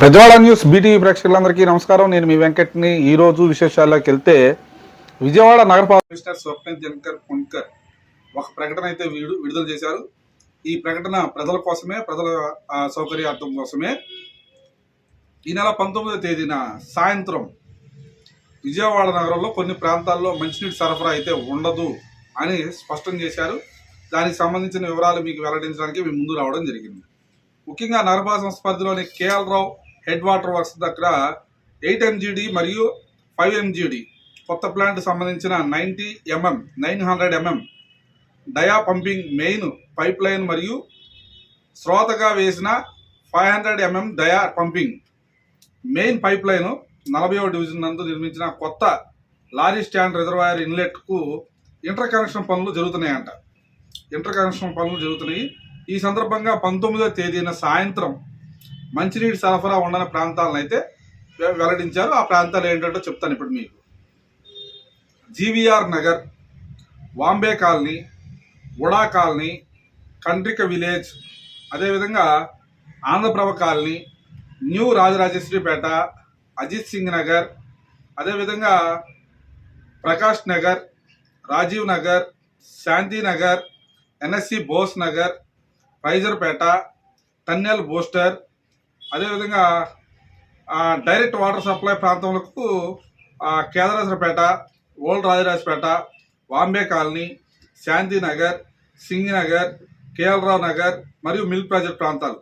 ప్రజవాడ news BTV ప్రేక్షకులందరికీ నమస్కారం. నేను మీ వెంకట్ని. ఈరోజు విశేషాల్లోకి వెళ్తే విజయవాడ నగరపాలక కమిషనర్ స్వప్న జంకర్ పుణ్కర్ ఒక ప్రకటన అయితే వీడు విడుదల చేశారు. ఈ ప్రకటన ప్రజల కోసమే ప్రజల సౌకర్యార్థం కోసమే. ఈ నెల పంతొమ్మిదవ తేదీన సాయంత్రం విజయవాడ నగరంలో కొన్ని ప్రాంతాల్లో మంచినీటి సరఫరా అయితే ఉండదు అని స్పష్టం చేశారు. దానికి సంబంధించిన వివరాలు మీకు వెల్లడించడానికి మేము ముందు రావడం జరిగింది. ముఖ్యంగా నగరపాల సంస్థ పరిధిలోని KL Rao head water works దగ్గర ఎయిట్ ఎంజీడి మరియు ఫైవ్ ఎంజీడి. కొత్త ప్లాంట్ సంబంధించిన ninety MM nine hundred MM dia pumping main pipe line మరియు శ్రోతగా వేసిన five hundred MM dia pumping. Main pipe line నలభైవ డివిజన్ నందు నిర్మించిన కొత్త లారీ స్టాండ్ రిజర్వాయర్ ఇన్లెట్కు ఇంటర్ కనెక్షన్ పనులు జరుగుతున్నాయంట. ఇంటర్ కనెక్షన్ పనులు జరుగుతున్నాయి. ఈ సందర్భంగా పంతొమ్మిదో తేదీన సాయంత్రం మంచినీటి సరఫరా ఉండని ప్రాంతాలను అయితే వె- వెల్లడించారు. ఆ ప్రాంతాలు ఏంటంటో చెప్తాను ఇప్పుడు మీకు. GVR Nagar Vambay colony UDA colony Kandrika village అదేవిధంగా ఆంధ్రప్రభ కాలనీ న్యూ రాజరాజేశ్వరిపేట అజిత్ సింగ్ నగర్ అదేవిధంగా ప్రకాష్ నగర్ రాజీవ్ నగర్ శాంతి నగర్ ఎన్ఎస్సి బోస్ నగర్ ఫైజర్పేట టన్నెల్ బూస్టర్ అదేవిధంగా డైరెక్ట్ వాటర్ సప్లై ప్రాంతములకు ఆ, ఓల్డ్ రాజరాజపేట వాంబే కాలనీ శాంతినగర్ సింగినగర్ నగర్ కేఎల్రావు నగర్ మరియు మిల్క్ ప్రాజెక్ట్ ప్రాంతాలు.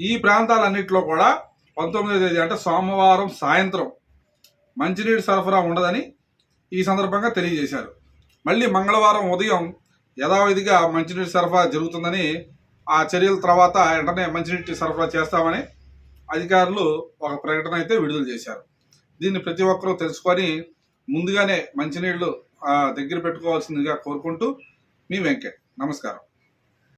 ఈ ప్రాంతాలన్నింటిలో కూడా పంతొమ్మిదో తేదీ అంటే సోమవారం సాయంత్రం మంచినీటి సరఫరా ఉండదని ఈ సందర్భంగా తెలియజేశారు. మళ్ళీ మంగళవారం ఉదయం యథావిధిగా మంచినీటి సరఫరా జరుగుతుందని ఆ చర్యల తర్వాత వెంటనే మంచినీటి సరఫరా చేస్తామని అధికారులు ఒక ప్రకటన అయితే విడుదల చేశారు. దీన్ని ప్రతి ఒక్కరూ తెలుసుకొని ముందుగానే మంచినీళ్ళు దగ్గర పెట్టుకోవాల్సిందిగా కోరుకుంటూ మీ వెంకట్ నమస్కారం.